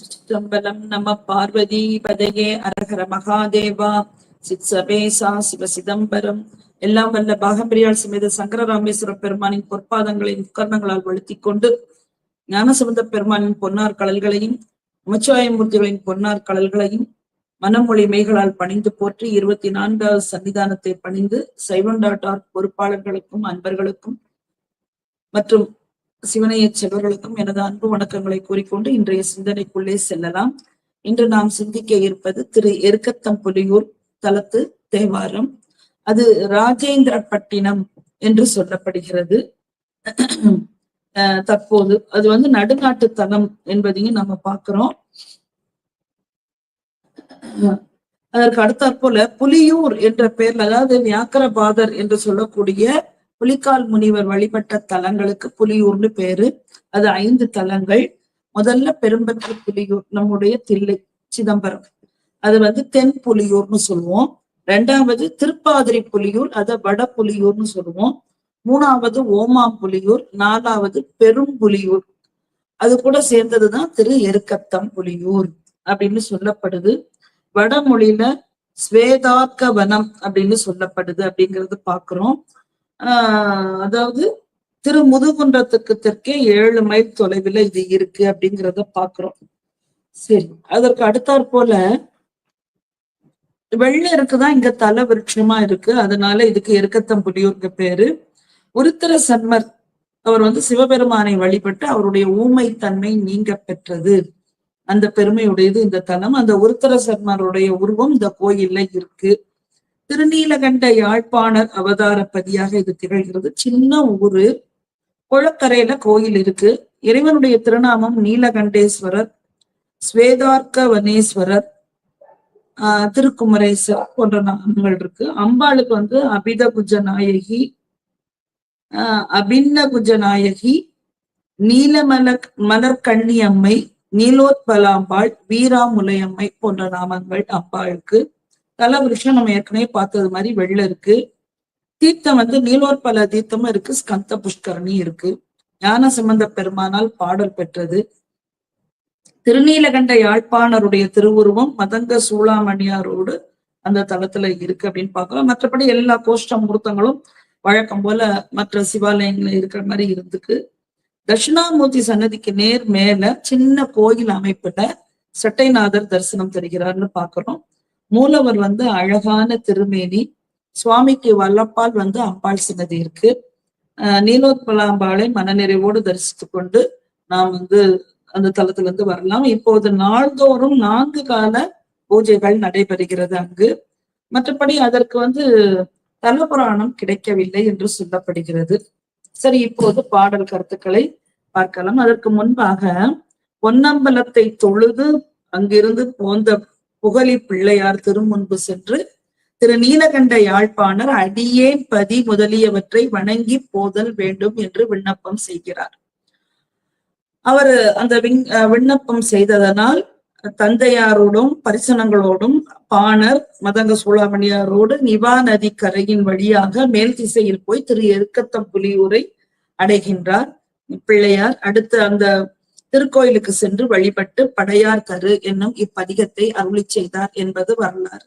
சிற்றம்பலம் நம பார்வதி பதையே அரகர மகாதேவா. சிற்சபேசா சிவ சிதம்பரம். எல்லாம் வல்ல பாகம்பிரியால் சமேத சங்கரராமேஸ்வர பெருமானின் பொற்பாதங்களை உட்கரணங்களால் வழுத்திக் கொண்டு ஞானசம்பந்த பெருமானின் பொன்னார் கடல்களையும் அமைச்சாயமூர்த்திகளின் பொன்னார் கடல்களையும் மனமொழி மெய்களால் பணிந்து போற்றி இருபத்தி நான்காவது சன்னிதானத்தை பணிந்து சைவன் டாட்டார் பொறுப்பாளர்களுக்கும் அன்பர்களுக்கும் மற்றும் சிவனைய செவர்களுக்கும் எனது அன்பு வணக்கங்களை கூறிக்கொண்டு இன்றைய சிந்தனைக்குள்ளே செல்லலாம். இன்று நாம் சிந்திக்க இருப்பது திரு எருக்கத்தம் புலியூர் தலத்து தேவாரம். அது ராஜேந்திரப்பட்டினம் என்று சொல்லப்படுகிறது. தற்போது அது வந்து நடுநாட்டு தலம் என்பதையும் நம்ம பார்க்கிறோம். அதற்கு அடுத்தாற்போல புலியூர் என்ற பெயர்ல அதாவது வியாக்கரபாதர் என்று சொல்லக்கூடிய புலிக்கால் முனிவர் வழிபட்ட தலங்களுக்கு புலியூர்னு பேரு. அது ஐந்து தலங்கள். முதல்ல பெரும்பற்று புலியூர் நம்முடைய தில்லை சிதம்பரம். அது வந்து தென் புலியூர்னு சொல்லுவோம். ரெண்டாவது திருப்பாதிரி புலியூர் அத வட புலியூர்னு சொல்லுவோம். மூணாவது ஓமா புலியூர் நாலாவது பெரும் புலியூர். அது கூட சேர்ந்ததுதான் திரு எருக்கத்தம் புலியூர் அப்படின்னு சொல்லப்படுது. வடமொழியில ஸ்வேதார்க்க வனம் அப்படின்னு சொல்லப்படுது அப்படிங்கிறது பாக்குறோம். ஆஹ் அதாவது திரு முதுகுன்றத்துக்கு தெற்கே ஏழு மைல் தொலைவில் இது இருக்கு அப்படிங்கிறத பாக்குறோம். சரி அதற்கு அடுத்தாற் போல வெள்ளை இருக்குதான் இங்க தலை விருட்சமா இருக்கு. அதனால இதுக்கு எருக்கத்தம்புலியூர்ங்க பேரு. உருத்திர சன்மர் அவர் வந்து சிவபெருமானை வழிபட்டு அவருடைய ஊமை தன்மை நீங்க பெற்றது. அந்த பெருமையுடையது இந்த தலம். அந்த உருத்திர சர்மருடைய உருவம் இந்த கோயில்ல இருக்கு. திருநீலகண்ட யாழ்ப்பாணர் அவதாரப்பதியாக இது திகழ்கிறது. சின்ன ஊரு குளக்கரையில கோயில் இருக்கு. இறைவனுடைய திருநாமம் நீலகண்டேஸ்வரர் ஸ்வேதார்க்க வனேஸ்வரர் ஆஹ் திருக்குமரேஸ்வரர் போன்ற நாமங்கள் இருக்கு. அம்பாளுக்கு வந்து அபித குஜ நாயகி ஆஹ் அபின்ன குஜ நாயகி நீலமலர் மலர்கண்ணி அம்மை நீலோத்பலாம்பாள் வீராமுலையம்மை போன்ற நாமங்கள் அம்பாளுக்கு. தலவிருஷம் நம்ம ஏற்கனவே பார்த்தது மாதிரி வெள்ள இருக்கு. தீர்த்தம் வந்து நீலோற்பல தீர்த்தமும் இருக்கு ஸ்கந்த புஷ்கரணி இருக்கு. ஞான சம்பந்த பெருமானால் பாடல் பெற்றது. திருநீலகண்ட யாழ்ப்பாணருடைய திருவுருவம் மதங்க சூளாமணியாரோடு அந்த தளத்துல இருக்கு அப்படின்னு பார்க்கலாம். மற்றபடி எல்லா கோஷ்ட முகூர்த்தங்களும் வழக்கம் போல மற்ற சிவாலயங்கள்ல இருக்கிற மாதிரி இருந்துக்கு தட்சிணாமூர்த்தி சன்னதிக்கு நேர் மேல சின்ன கோயில் அமைப்புல சட்டைநாதர் தரிசனம் தருகிறார்னு பாக்குறோம் மூலவர் வந்து அழகான திருமேனி. சுவாமிக்கு வல்லப்பால் வந்து அம்பாள் சன்னதி இருக்கு. அஹ் நீலோத்பலாம்பாளை மனநிறைவோடு தரிசித்து கொண்டு நாம் வந்து அந்த தளத்துல இருந்து வரலாம். இப்போது நாள்தோறும் நான்கு கால பூஜைகள் நடைபெறுகிறது அங்கு. மற்றபடி அதற்கு வந்து தலபுராணம் கிடைக்கவில்லை என்று சொல்லப்படுகிறது. சரி இப்போது பாடல் கருத்துக்களை பார்க்கலாம். அதற்கு முன்பாக பொன்னம்பலத்தை தொழுது அங்கிருந்து போந்த புகழி பிள்ளையார் திருமுன்பு சென்று திரு நீலகண்ட யாழ்ப்பாணர் அடியேன் பதி முதலியவற்றை வணங்கி போதல் வேண்டும் என்று விண்ணப்பம் செய்கிறார். அவர் அந்த விண் விண்ணப்பம் செய்ததனால் தந்தையாரோடும் பரிசனங்களோடும் பாணர் மதங்க சூளாமணியாரோடு நிவா நதி கரையின் வழியாக மேல் திசையில் போய் திரு எருக்கத்தம் புலியூரை அடைகின்றார். பிள்ளையார் அடுத்து அந்த திருக்கோயிலுக்கு சென்று வழிபட்டு படையார் கரு என்னும் இப்பதிகத்தை அருளி செய்தார் என்பது வரலாறு.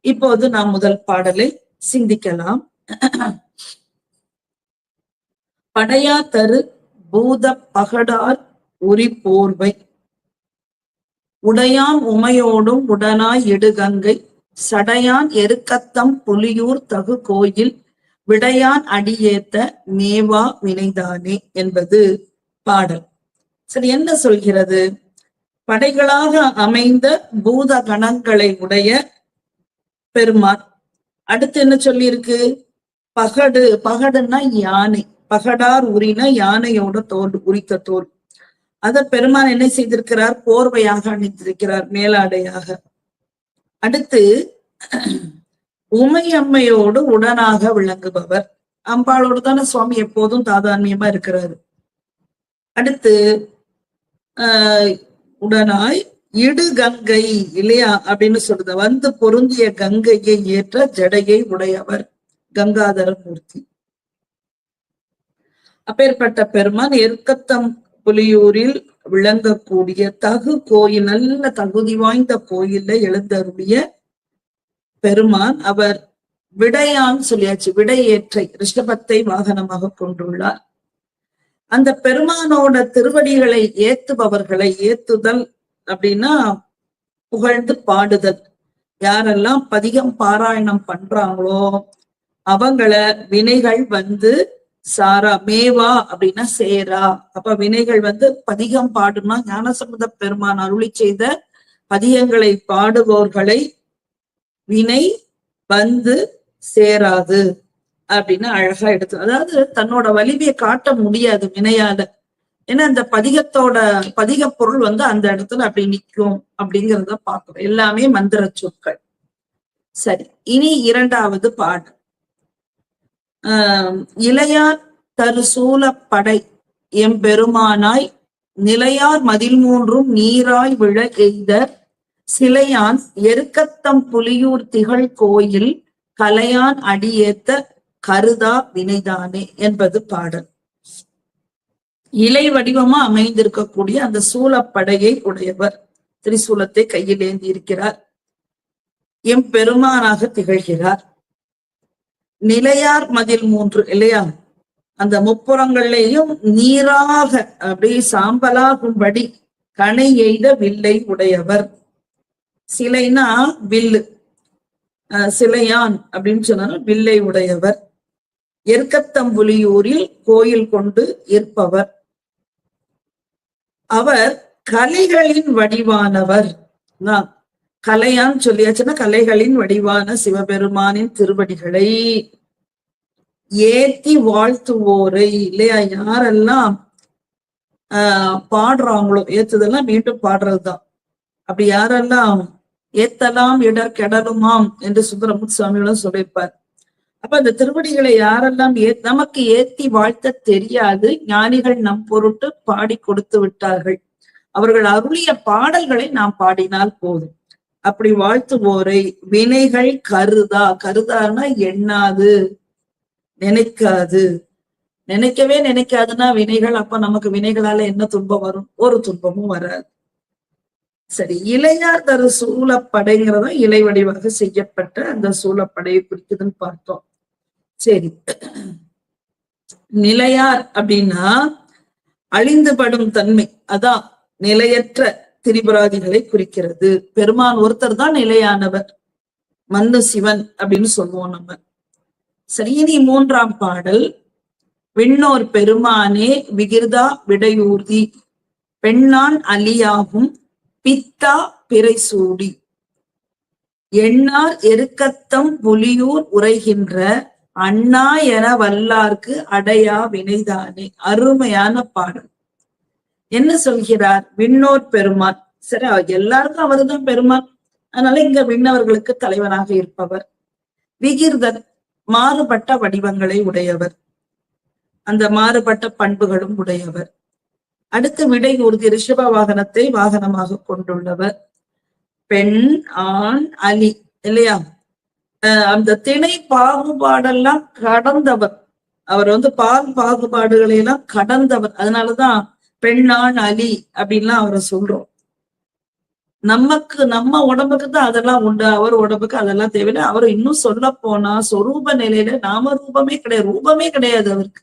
இப்போது நாம் முதல் பாடலை சிந்திக்கலாம். படையார் தரு பூத பகடார் உரி போர்வை. உடையான் உமையோடும் உடனாய் இடுகங்கை சடையான் எருக்கத்தம் புலியூர் தகு கோயில். விடையான் அடியேத்த மேவா வினைதானே என்பது பாடல். சரி என்ன சொல்கிறது? படைகளாக அமைந்த பூத கணங்களை உடைய பெருமான் அடுத்து என்ன சொல்லியிருக்கு? பகடு பகடுன்னா யானை பகடார் உரின யானையோட தோல் உரித்த தோல். அத பெருமான் என்ன செய்திருக்கிறார்? போர்வையாக அணிந்திருக்கிறார் மேலாடையாக. அடுத்து உமையம்மையோடு உடனாக விளங்குபவர். அம்பாளோடு தானே சுவாமி எப்போதும் தாதான்மியமா இருக்கிறாரு. அடுத்து உடனாய் இடு கங்கை இல்லையா அப்படின்னு சொல்றது வந்து பொருந்திய கங்கையை ஏற்ற ஜடையை உடையவர் கங்காதர மூர்த்தி. அப்பேற்பட்ட பெருமான் எருக்கத்தம் புலியூரில் விளங்கக்கூடிய தகு கோயில் நல்ல தகுதி வாய்ந்த கோயில்ல எழுந்தருடைய பெருமான் அவர் விடையான் சொல்லியாச்சு விடையேற்றை ரிஷபத்தை வாகனமாக கொண்டுள்ளார். அந்த பெருமானோட திருவடிகளை ஏத்துபவர்களை ஏத்துதல் அப்படின்னா புகழ்ந்து பாடுதல். யாரெல்லாம் பதிகம் பாராயணம் பண்றாங்களோ அவங்கள வினைகள் வந்து சாரா மேவா அப்படின்னா சேரா. அப்ப வினைகள் வந்து பதிகம் பாடுனா ஞானசம்பந்த பெருமான் அருளி செய்த பதிகங்களை பாடுவோர்களை வினை வந்து சேராது. அப்படின்னு அழகா எடுத்து அதாவது தன்னோட வலிமையை காட்ட முடியாது வினையால. ஏன்னா அந்த பதிகத்தோட பதிக பொருள் வந்து அந்த இடத்துல அப்படி நிற்கும் அப்படிங்கிறத பார்க்கிறோம் எல்லாமே மந்திர சொற்கள். சரி இனி இரண்டாவது பாடல். ஆஹ் இளையார் தரு சூலப்படை எம்பெருமானாய் நிலையார் மதில் மூன்றும் நீராய் விழ எய்த சிலையான் எருக்கத்தம் புலியூர் திகழ் கோயில் கலையான் அடியேத்த கருதா வினைதானே என்பது பாடல். இலை வடிவமா அமைந்திருக்கக்கூடிய அந்த சூலப்படையை உடையவர் திரிசூலத்தை கையில் ஏந்தி இருக்கிறார். எம் பெருமானாக திகழ்கிறார். நிலையார் மதில் மூன்று இல்லையா? அந்த முப்புறங்கள்லேயும் நீராக அப்படியே சாம்பலாகும்படி கனை எய்த வில்லை உடையவர். சிலைனா வில்லு. அஹ் சிலையான் அப்படின்னு சொன்னாலும் வில்லை உடையவர். எருக்கத்தம்புலியூரில் கோயில் கொண்டு இருப்பவர். அவர் கலைகளின் வடிவானவர். கலையான்னு சொல்லியாச்சுன்னா கலைகளின் வடிவான சிவபெருமானின் திருவடிகளை ஏத்தி வாழ்த்துவோரை. இல்லையா? யாரெல்லாம் ஆஹ் பாடுறாங்களோ ஏத்துதெல்லாம் மீண்டும் பாடுறதுதான். அப்படி யாரெல்லாம் ஏத்தலாம் இடர் கெடலுமாம் என்று சுந்தரமுத்து சுவாமிகளும் சொல்லியிருப்பார். அப்ப அந்த திருவடிகளை யாரெல்லாம் ஏ நமக்கு ஏத்தி வாழ்த்த தெரியாது ஞானிகள் நம் பொருட்டு பாடி கொடுத்து விட்டார்கள். அவர்கள் அருளிய பாடல்களை நாம் பாடினால் போதும். அப்படி வாழ்த்துவோரை வினைகள் கருதா கருதான்னா எண்ணாது நினைக்காது. நினைக்கவே நினைக்காதுன்னா வினைகள் அப்ப நமக்கு வினைகளால என்ன துன்பம் வரும்? ஒரு துன்பமும் வராது. சரி இளையார் தரு சூழப்படைங்கிறதும் இலை வடிவாக செய்யப்பட்ட அந்த சூழப்படையை குறிக்குதுன்னு பார்த்தோம். சரி. நிலையார் அப்படின்னா அழிந்துபடும் தன்மை. அதான் நிலையற்ற திரிபுராதிகளை குறிக்கிறது. பெருமான் ஒருத்தர் தான் நிலையானவர். மன்னு சிவன் அப்படின்னு சொல்லுவோம் நம்ம. சரி மூன்றாம் பாடல் விண்ணோர் பெருமானே விகிர்தா விடையூர்தி பெண்ணான் அலியாகும் பித்தா பிறை சூடி எண்ணார் எருக்கத்தம் புலியூர் உரைகின்ற அண்ணா என வல்லார்க்கு அடையா வினைதானே. அருமையான பாடல். என்ன சொல்கிறார்? விண்ணோர் பெருமான் சரி எல்லாருக்கும் அவர்தான் பெருமான் அதனால இங்க விண்ணவர்களுக்கு தலைவனாக இருப்பவர். விகிர்தர் மாறுபட்ட வடிவங்களை உடையவர். அந்த மாறுபட்ட பண்புகளும் உடையவர். அடுத்து விடை ஊர்தி ரிஷப வாகனத்தை வாகனமாக கொண்டுள்ளவர். பெண் ஆண் அலி இல்லையா? அந்த திணை பாகுபாடெல்லாம் கடந்தவர். அவர் வந்து பால் பாகுபாடுகளை எல்லாம் கடந்தவர். அதனாலதான் பெண்ணான் அலி அப்படின்லாம் அவரை சொல்றோம். நமக்கு நம்ம உடம்புக்கு தான் அதெல்லாம் உண்டு. அவர் உடம்புக்கு அதெல்லாம் தேவையில்லை. அவர் இன்னும் சொல்ல போனா சொரூப நிலையில நாம ரூபமே கிடையாது. ரூபமே கிடையாது அவருக்கு.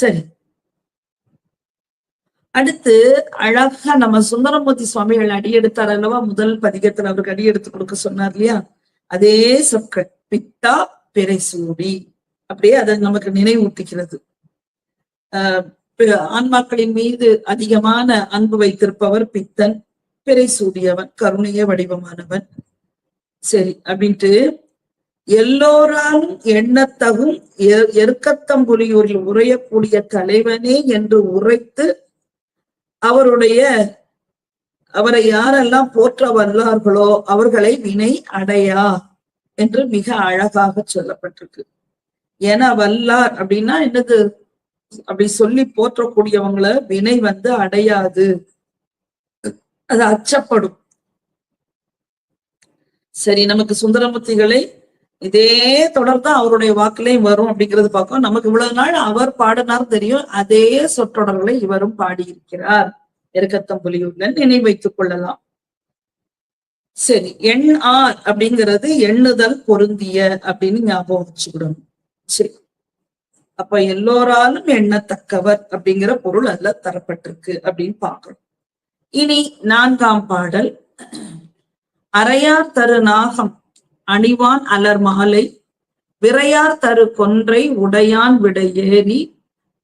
சரி. அடுத்து அழகா நம்ம சுந்தரமூர்த்தி சுவாமிகள் அடியெடுத்தார் அல்லவா? முதல் பதிகத்துல அவருக்கு அடி எடுத்து கொடுக்க சொன்னார் இல்லையா? அதே சொற்கள் பித்தா பிறை சூடி. அப்படியே அதை நமக்கு நினைவூட்டுகிறது. ஆஹ் ஆன்மாக்களின் மீது அதிகமான அன்பு வைத்திருப்பவர் பித்தன் பிறை சூடியவன் கருணைய வடிவமானவன். சரி அப்படின்ட்டு எல்லோராலும் எண்ணத்தகும் எருக்கத்தம்புலியூரில் உரையக்கூடிய தலைவனே என்று உரைத்து அவருடைய அவரை யாரெல்லாம் போற்ற வல்லார்களோ அவர்களை வினை அடையா என்று மிக அழகாக சொல்லப்பட்டிருக்கு. ஏன்னா வல்லார் அப்படின்னா என்னது? அப்படி சொல்லி போற்றக்கூடியவங்கள வினை வந்து அடையாது. அது அச்சப்படும். சரி நமக்கு சுந்தரமூர்த்திகளை இதே தொடர் தான் அவருடைய வாக்குலையும் வரும் அப்படிங்கிறது பார்க்கும். நமக்கு இவ்வளவு நாள் அவர் பாடினார் தெரியும். அதே சொற்றொடர்களை இவரும் பாடியிருக்கிறார். எருக்கத்தம்புலியூர்ல நினைவு வைத்துக் கொள்ளலாம். சரி எண் ஆர் அப்படிங்கிறது எண்ணுதல் பொருந்திய அப்படின்னு ஞாபகம் வச்சுக்கிடணும். சரி. அப்ப எல்லோராலும் எண்ணத்தக்கவர் அப்படிங்கிற பொருள் அதுல தரப்பட்டிருக்கு அப்படின்னு பாக்குறோம் இனி நான்காம் பாடல். அரையார் தரு நாகம். அணிவான் அலர் மாலை விரையார் தரு கொன்றை உடையான் விட ஏறி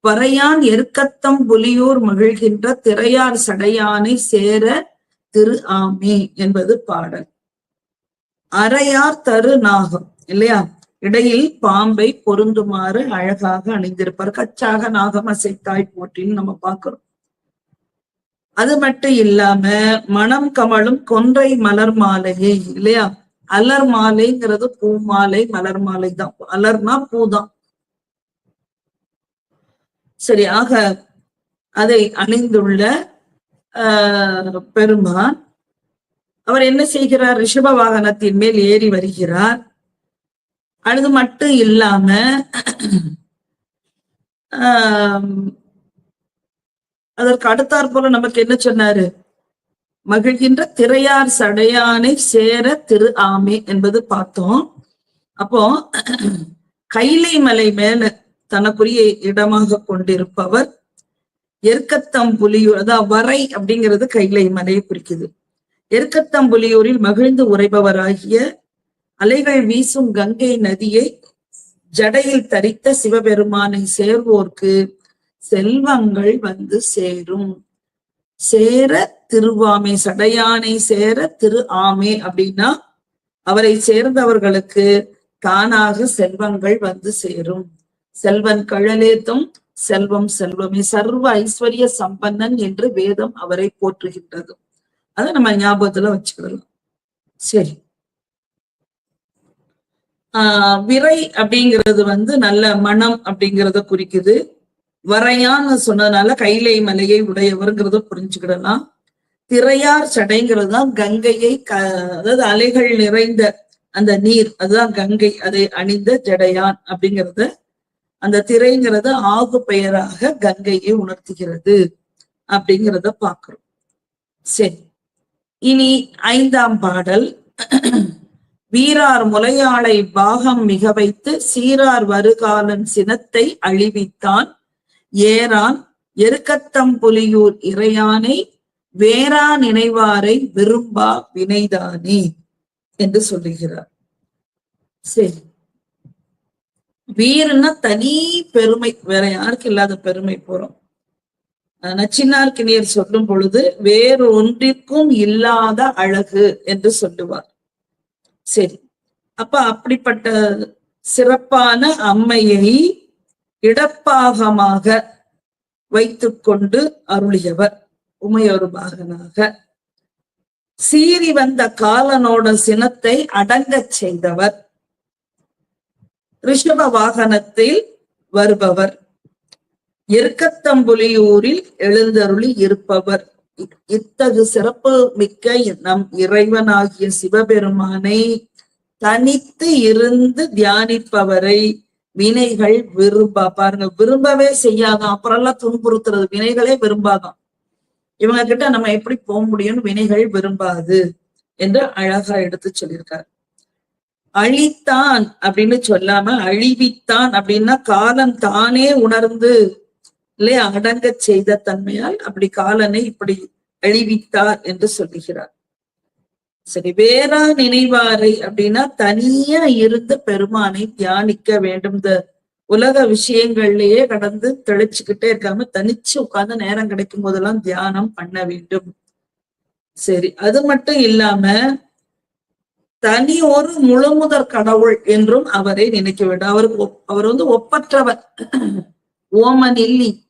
வரையான் எருக்கத்தம் புலியூர் மகிழ்கின்ற திரையார் சடையானை சேர திரு ஆமே என்பது பாடல். அரையார் தரு நாகம் இல்லையா? இடையில் பாம்பை பொருந்துமாறு அழகாக அணிந்திருப்பார். கச்சாக நாகம் அசைத்தாய் போட்டின்னு நம்ம பார்க்கிறோம். அது மட்டும் இல்லாம மனம் கமலும் கொன்றை மலர் மாலையை இல்லையா? அலர் மாலைங்கிறது பூ மாலை மலர் மாலை தான். அலர்னா பூதான் சரி ஆக அதை அணிந்துள்ள ஆஹ் பெருமான் அவர் என்ன செய்கிறார்? ரிஷப வாகனத்தின் மேல் ஏறி வருகிறார். அது மட்டும் இல்லாம ஆஹ் அதற்கு அடுத்தாற் போல நமக்கு என்ன சொன்னாரு? மகிழ்கின்ற திரையார் சடையானை சேர திரு ஆமே என்பது பார்த்தோம். அப்போ கைலை மலை மேல தனக்குரிய இடமாக கொண்டிருப்பவர் எருக்கத்தம் புலியூர் அதாவது வரை அப்படிங்கிறது கைலை மலையை குறிக்குது. எருக்கத்தம் புலியூரில் மகிழ்ந்து உரைபவராகிய அலைகள் வீசும் கங்கை நதியை ஜடையில் தரித்த சிவபெருமானை சேர்வோர்க்கு செல்வங்கள் வந்து சேரும். சேர திருவாமே சடையானை சேர திரு ஆமே அப்படின்னா அவரை சேர்ந்தவர்களுக்கு தானாக செல்வங்கள் வந்து சேரும். செல்வன் கழலேத்தும் செல்வம் செல்வமே. சர்வ ஐஸ்வர்ய சம்பன்னன் என்று வேதம் அவரை போற்றுகின்றது. அதை நம்ம ஞாபகத்துல வச்சுக்கிடலாம். சரி. ஆஹ் விரை அப்படிங்கிறது வந்து நல்ல மனம் அப்படிங்கிறத குறிக்குது. வரையான்னு சொன்னதுனால கைலை மலையை உடையவர்ங்கிறத புரிஞ்சுக்கிடலாம். திரையார் சடைங்கிறது தான் கங்கையை க அதாவது அலைகள் நிறைந்த அந்த நீர் அதுதான் கங்கை அதை அணிந்த ஜடையான் அப்படிங்கிறத. அந்த திரைங்கிறது ஆகு பெயராக கங்கையை உணர்த்துகிறது அப்படிங்கிறத பாக்குறோம் சரி. இனி ஐந்தாம் பாடல். வீரார் முலையாளை பாகம் மிக வைத்து சீரார் வருகாலன் சினத்தை அழிவித்தான் ஏரான் எருக்கத்தம் புலியூர் இறையானை வேறா நினைவாரை விரும்பா வினைதானே என்று சொல்லுகிறார். சரி. வீரன்னா தனி பெருமை வேற யாருக்கு இல்லாத பெருமை போறோம். நச்சினார்கினியர் சொல்லும் பொழுது வேறு ஒன்றிற்கும் இல்லாத அழகு என்று சொல்லுவார். சரி. அப்ப அப்படிப்பட்ட சிறப்பான அம்மையை இடப்பாகமாக வைத்துக்கொண்டு அருளியவர் உமையொரு பாகனாக சீறி வந்த காலனோட சினத்தை அடங்கச் செய்தவர். ரிஷப வாகனத்தில் வருபவர். எருக்கத்தம்புலியூரில் எழுந்தருளி இருப்பவர். இத்தகு சிறப்பு மிக்க நம் இறைவனாகிய சிவபெருமானை தனித்து இருந்து தியானிப்பவரை வினைகள் விரும்ப பாருங்க விரும்பவே செய்யாத அப்புறம் எல்லாம் துன்புறுத்துறது வினைகளே விரும்பாதான் இவங்க கிட்ட நம்ம எப்படி போக முடியும்னு வினைகள் விரும்பாது என்று அழகா எடுத்து சொல்லியிருக்காரு. அழித்தான் அப்படின்னு சொல்லாம அழிவித்தான் அப்படின்னா காலம் தானே உணர்ந்து இல்லையா அடங்க செய்த தன்மையால் அப்படி காலனை இப்படி அழிவித்தார் என்று சொல்லுகிறார். சரி வேறா நினைவாரை அப்படின்னா தனியா இருந்து பெருமானை தியானிக்க வேண்டும். இந்த உலக விஷயங்கள்லயே கடந்து தெளிச்சுக்கிட்டே இருக்காம தனிச்சு உட்கார்ந்து நேரம் கிடைக்கும் போதெல்லாம் தியானம் பண்ண வேண்டும். சரி அது மட்டும் இல்லாம தனி ஒரு முழுமுதற் கடவுள் என்றும் அவரை நினைக்க வேண்டும். அவருக்கு அவர் வந்து ஒப்பற்றவர். ஓமன் இல்லி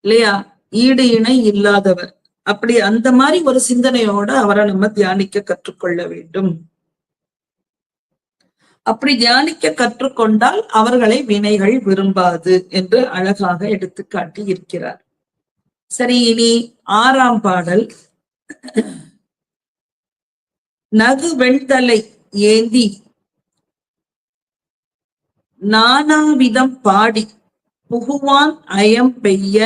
இல்லையா? ஈடு இணை இல்லாதவர். அப்படி அந்த மாதிரி ஒரு சிந்தனையோட அவரை நம்ம தியானிக்க கற்றுக்கொள்ள வேண்டும். அப்படி தியானிக்க கற்றுக்கொண்டால் அவர்களை வினைகள் விரும்பாது என்று அழகாக எடுத்துக்காட்டி இருக்கிறார். சரி இனி ஆறாம் பாடல். நகு வெண்தலை ஏந்தி நானாவிதம் பாடி புகுவான் அயம் பெய்ய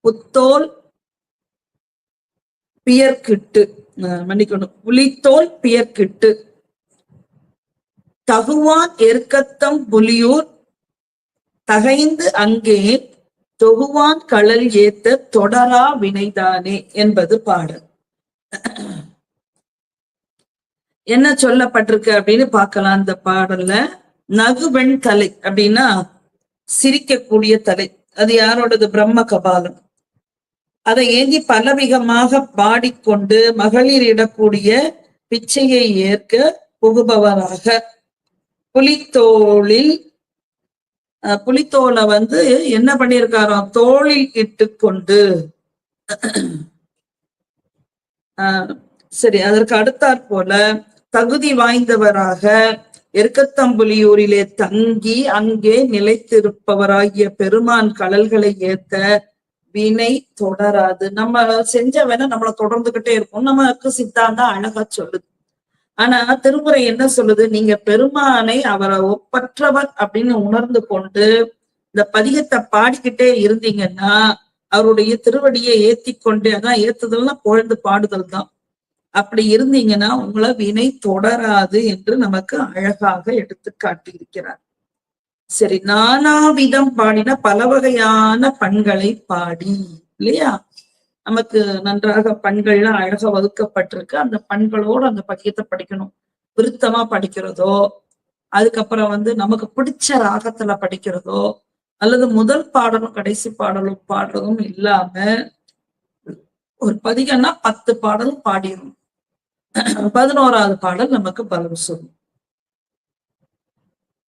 புத்தோல் பியர்கிட்டு மன்னிக்கணும். புலித்தோல் பியர்கிட்டு. தகுவான் எருக்கத்தம் புலியூர் தகைந்து அங்கே தொகுவான் களல் ஏத்த தொடரா வினைதானே என்பது பாடல். என்ன சொல்லப்பட்டிருக்கு அப்படின்னு பார்க்கலாம் அந்த பாடல்ல. நகுவெண் தலை அப்படின்னா சிரிக்கக்கூடிய தலை. அது யாரோடது? பிரம்ம கபாலம். அதை ஏந்தி பலவிகமாக பாடிக்கொண்டு மகளிர் இடக்கூடிய பிச்சையை ஏற்க புகுபவராக. புலித்தோளில் புலித்தோலை வந்து என்ன பண்ணியிருக்காராம்? தோளில் இட்டுக்கொண்டு. ஆஹ் சரி அதற்கு அடுத்தாற் போல தகுதி வாய்ந்தவராக எருக்கத்தம்புலியூரிலே தங்கி அங்கே நிலைத்திருப்பவராகிய பெருமான் கடல்களை ஏத்த வினை தொடராது. நம்ம செஞ்ச வேணா நம்மள தொடர்ந்துகிட்டே இருக்கும். நமக்கு சித்தாந்தம் அழகா சொல்லுது. ஆனா திருமுறை என்ன சொல்லுது? நீங்க பெருமானை அவரை ஒப்பற்றவர் அப்படின்னு உணர்ந்து கொண்டு இந்த பதிகத்தை பாடிக்கிட்டே இருந்தீங்கன்னா அவருடைய திருவடியை ஏத்தி கொண்டே அதான் ஏத்துதல்னா புகழ்ந்து பாடுதல் தான். அப்படி இருந்தீங்கன்னா உங்களை வினை தொடராது என்று நமக்கு அழகாக எடுத்து காட்டியிருக்கிறார் சரி நானாவிதம் பாடின பல வகையான பண்களை பாடி இல்லையா? நமக்கு நன்றாக பண்கள்லாம் அழகா வகுக்கப்பட்டிருக்கு அந்த பண்களோடு அந்த பக்கியத்தை படிக்கணும். விருத்தமா படிக்கிறதோ அதுக்கப்புறம் வந்து நமக்கு பிடிச்ச ராகத்துல படிக்கிறதோ அல்லது முதல் பாடலும் கடைசி பாடலும் பாடுறதும் இல்லாம ஒரு பதிகம்னா பத்து பாடலும் பாடிடும் பதினோராவது பாடல் நமக்கு பலம் சொல்லும்.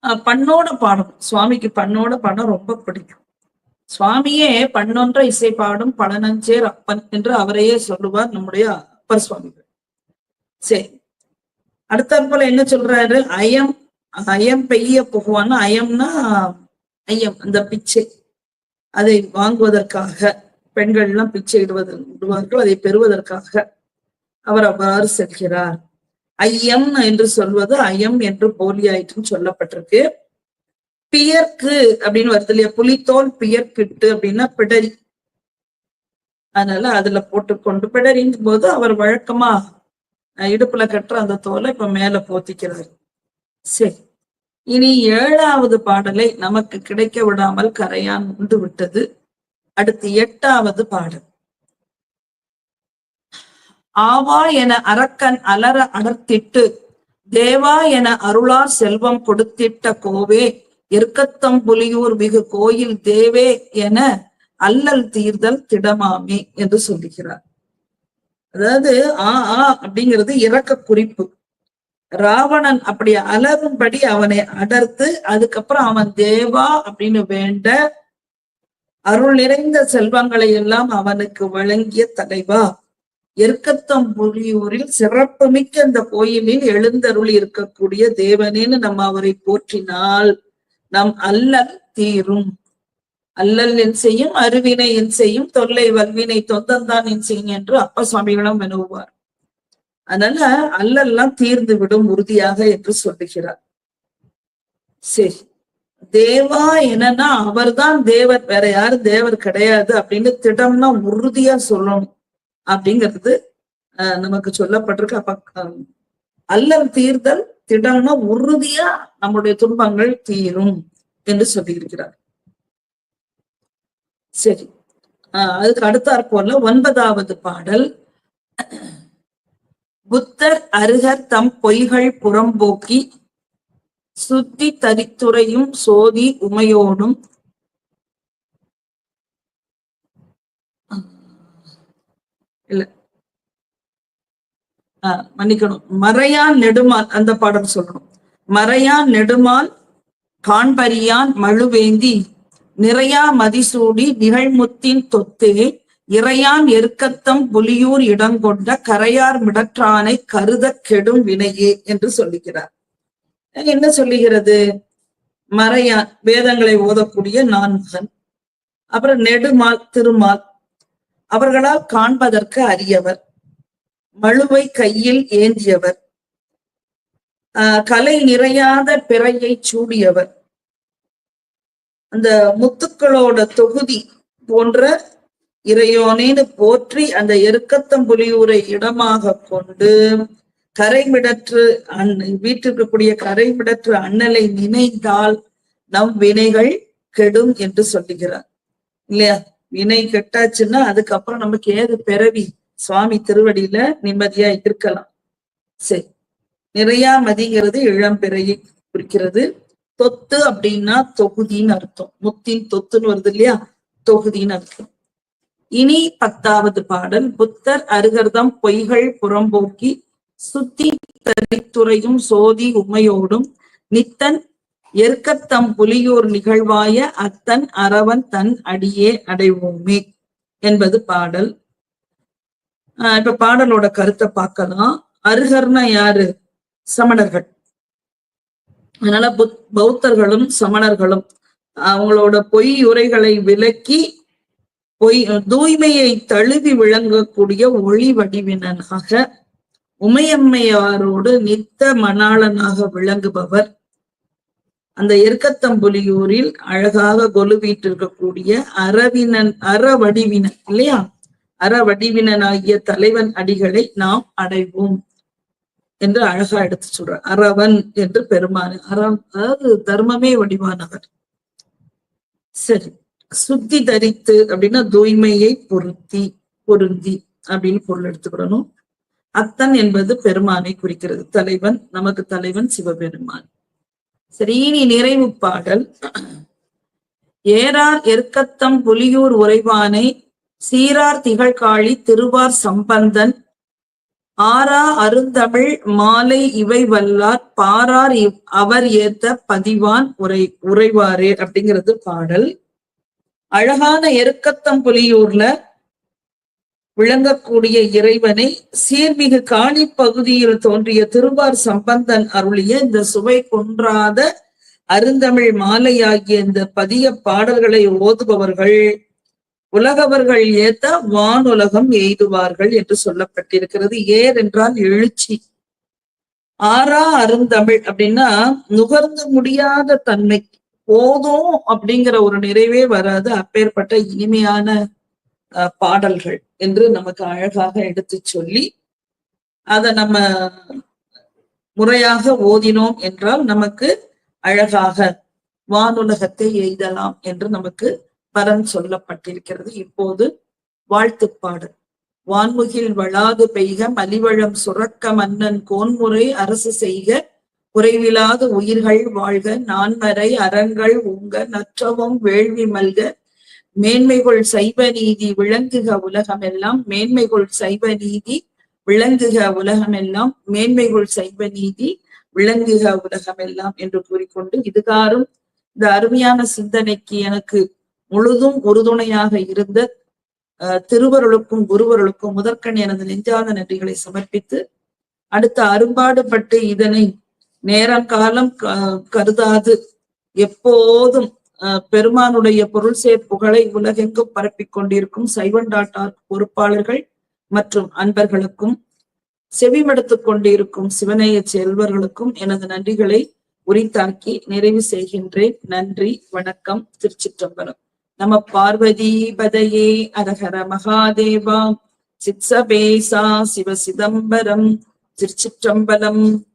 பண்ணோட பாடணும் சுவாமிக்கு பண்ணோட பாடம் ரொம்ப பிடிக்கும். சுவாமியே பண்ணொன்ற இசை பாடும் பழனஞ்சேர் அப்பன் என்று அவரையே சொல்லுவார் நம்முடைய அப்பர் சுவாமிகள். சரி. அடுத்த போல என்ன சொல்றாரு? அயம் அயம் பெய்ய புகுவான்னு அயம்னா ஐயம் அந்த பிச்சை. அதை வாங்குவதற்காக பெண்கள் எல்லாம் பிச்சை இடுவது விடுவார்கள் அதை பெறுவதற்காக அவர் அவ்வாறு செல்கிறார். ஐயம் என்று சொல்வது ஐயம் என்று போலியாயிற்றுன்னு சொல்லப்பட்டிருக்கு. பியர்க்கு அப்படின்னு வருது இல்லையா? புலித்தோல் பியர்க்கிட்டு அப்படின்னா பிடரி. அதனால அதுல போட்டுக்கொண்டு பிடரிங்கும் போது அவர் வழக்கமா இடுப்புல கட்டுற அந்த தோலை இப்ப மேல போத்திக்கிறார். சரி. இனி ஏழாவது பாடலை நமக்கு கிடைக்க விடாமல் கரையான் உண்டு விட்டது. அடுத்து எட்டாவது பாடல். ஆவா என அரக்கன் அலற அடர்த்திட்டு தேவா என அருளார் செல்வம் கொடுத்திட்ட கோவே இருக்கத்தம் புலியூர் மிகு கோயில் தேவே என அல்லல் தீர்தல் திடமாமே என்று சொல்லுகிறார். அதாவது ஆ ஆ அப்படிங்கிறது இறக்க குறிப்பு. ராவணன் அப்படி அலறும்படி அவனை அடர்த்து அதுக்கப்புறம் அவன் தேவா அப்படின்னு வேண்ட அருள் நிறைந்த செல்வங்களை எல்லாம் அவனுக்கு வழங்கிய தலைவா. எருக்கத்தம் புலியூரில் சிறப்புமிக்க அந்த கோயிலில் எழுந்தருள் இருக்கக்கூடிய தேவனேன்னு நம்ம அவரை போற்றினால் நம் அல்லல் தீரும். அல்லல் என் செய்யும் அருவினை என் செய்யும் தொல்லை வல்வினை தொந்தந்தான் என் செய்யும் என்று அப்ப சுவாமிகளும் வினவுவார். அதனால அல்லல்லாம் தீர்ந்து விடும் உறுதியாக என்று சொல்லுகிறார். சரி. தேவா என்னன்னா அவர்தான் தேவர் வேற யாரும் தேவர் கிடையாது அப்படின்னு திடம்னா உறுதியா சொல்லணும். அப்படிங்கிறது நமக்கு சொல்லப்பட்டிருக்கு. அப்ப அல்லல் தீர்தல் திடம்னா உறுதியா நம்முடைய துன்பங்கள் தீரும் என்று சொல்லியிருக்கிறார். சரி. ஆஹ் அதுக்கு அடுத்தாற் போல ஒன்பதாவது பாடல். புத்தர் அருகர் தம் பொய்கள் புறம்போக்கி சுத்தி தரித்துறையும் சோதி உமையோடும் இல்ல. ஆஹ் மன்னிக்கணும். மறையான் நெடுமால் அந்த பாடம் சொல்லணும். மறையான் நெடுமால் காண்பரியான் மழுவேந்தி நிறையா மதிசூடி நிகழ்முத்தின் தொத்தே இறையான் எருக்கத்தம் புலியூர் இடங்கொண்ட கரையார் மிடற்றானை கருத கெடும் வினையே என்று சொல்லுகிறார். என்ன சொல்லுகிறது? மறையான் வேதங்களை ஓதக்கூடிய நான்மகன் அப்புறம் நெடுமால் திருமால் அவர்களால் காண்பதற்கு அரியவர். மழுவை கையில் ஏந்தியவர். ஆஹ் கலை நிறையாத பிறையை சூடியவர். அந்த முத்துக்களோட தொகுதி போன்ற இறையோனேன்னு போற்றி அந்த எருக்கத்தம்புலியூரை இடமாக கொண்டு கரைமிடற்று அன் வீட்டிற்கக்கூடிய கரைமிடற்று அண்ணலை நினைத்தால் நம் வினைகள் கெடும் என்று சொல்லுகிறார். இல்லையா? வினை கெட்டாச்சுன்னா அதுக்கப்புறம் நமக்கு ஏது பிறவி? சுவாமி திருவடியில நிம்மதியா இருக்கலாம். சரி. நிறையா மதிங்கிறது இளம்பிறையை குறிக்கிறது. தொத்து அப்படின்னா தொகுதின்னு அர்த்தம். முத்தின் தொத்துன்னு வருது இல்லையா? தொகுதின்னு அர்த்தம். இனி பத்தாவது பாடல். புத்தர் அருகர்தம் பொய்கள் புறம்போக்கி சுத்தி தனித்துறையும் சோதி உமையோடும் நித்தன் எருக்கத்தம் புலியூர் நிகழ்வாய அத்தன் அரவன் தன் அடியே அடைவோமே என்பது பாடல். ஆஹ் இப்ப பாடலோட கருத்தை பார்க்கலாம். அருகர்னா யாரு? சமணர்கள். அதனால புத் பௌத்தர்களும் சமணர்களும் அவங்களோட பொய் உரைகளை விலக்கி பொய் தூய்மையை தழுவி விளங்கக்கூடிய ஒளி வடிவினனாக உமையம்மையாரோடு நித்த மணாளனாக விளங்குபவர் அந்த எருக்கத்தம்புலியூரில் அழகாக கொலுவீட்டிருக்கக்கூடிய அரவினன் அறவடிவினன் இல்லையா? அறவடிவினனாகிய தலைவன் அடிகளை நாம் அடைவோம் என்று அழகா எடுத்து சொல்றார் அறவன் என்று பெருமான். அறம் அதாவது தர்மமே வடிவானவர். சரி. சுத்தி தரித்து அப்படின்னா தூய்மையை பொருத்தி பொருந்தி அப்படின்னு பொருள் எடுத்துக்கிடணும் அத்தன் என்பது பெருமானை குறிக்கிறது. தலைவன் நமக்கு தலைவன் சிவபெருமான். ஸ்ரீனி நிறைவு பாடல். ஏறார் எருக்கத்தம் புலியூர் உறைவானை சீரார் திகழ்காழி திருவார் சம்பந்தன். ஆரா அருந்தமிழ் மாலை இவை வல்லார் பாரார் இவ் அவர் ஏத்த பதிவான் உரை உறைவாரே அப்படிங்கிறது பாடல். அழகான எருக்கத்தம் புலியூர்ல விளங்கக்கூடிய இறைவனை சீர்மிகு காணி பகுதியில் தோன்றிய திருவார் சம்பந்தன் அருளிய இந்த சுவை கொன்றாத அருந்தமிழ் மாலையாகிய இந்த பதிய பாடல்களை ஓதுபவர்கள் உலகவர்கள் ஏத்த வானுலகம் எய்துவார்கள் என்று சொல்லப்பட்டிருக்கிறது. ஏர் என்றால் எழுச்சி. ஆறா அருந்தமிழ் அப்படின்னா நுகர்ந்து முடியாத தன்மை. போதும் அப்படிங்கிற ஒரு நிறைவே வராது. அப்பேற்பட்ட இனிமையான அஹ், பாடல்கள். என்று நமக்கு அழகாக எடுத்து சொல்லி அதை நம்ம முறையாக ஓதினோம் என்றால் நமக்கு அழகாக வானுலகத்தை எய்தலாம் என்று நமக்கு பரன் சொல்லப்பட்டிருக்கிறது. இப்போது வாழ்த்துப்பாடு. வான்முகில் வளாது பெய்க மலிவளம் சுரக்க மன்னன் கோன்முறை அரசு செய்க குறைவிலாத உயிர்கள் வாழ்க நான்மறை அறங்கள் உங்க நற்றவும் வேள்வி மல்க மேன்மைகள் சைவ நீதி விளங்குக உலகம் எல்லாம் மேன்மைகள் சைவ நீதி விளங்குக உலகமெல்லாம் மேன்மைகள் சைவ நீதி விளங்குக உலகம் எல்லாம் என்று கூறிக்கொண்டு இதுகாரும் இந்த அருமையான சிந்தனைக்கு எனக்கு முழுதும் உறுதுணையாக இருந்த அஹ், திருவருளுக்கும் குருவருளுக்கும் முதற்கண் எனது நெஞ்சாத நன்றிகளை சமர்ப்பித்து அடுத்த அரும்பாடுபட்டு இதனை நேரம் காலம் க- கருதாது. எப்போதும் பெருமானுடைய பொருள் சேர் புகழை உலகெங்கும் பரப்பிக் கொண்டிருக்கும் சைவன் பொறுப்பாளர்கள் மற்றும் அன்பர்களுக்கும் செவிமடுத்துக் கொண்டிருக்கும் சிவனைய செல்வர்களுக்கும் எனது நன்றிகளை உரித்தாக்கி நிறைவு செய்கின்றேன். நன்றி வணக்கம் திருச்சிற்றம்பலம். நம பார்வதி பதையே அரஹர மகாதேவா. சித்சபேசா சிவ சிதம்பரம் திருச்சிற்றம்பலம்.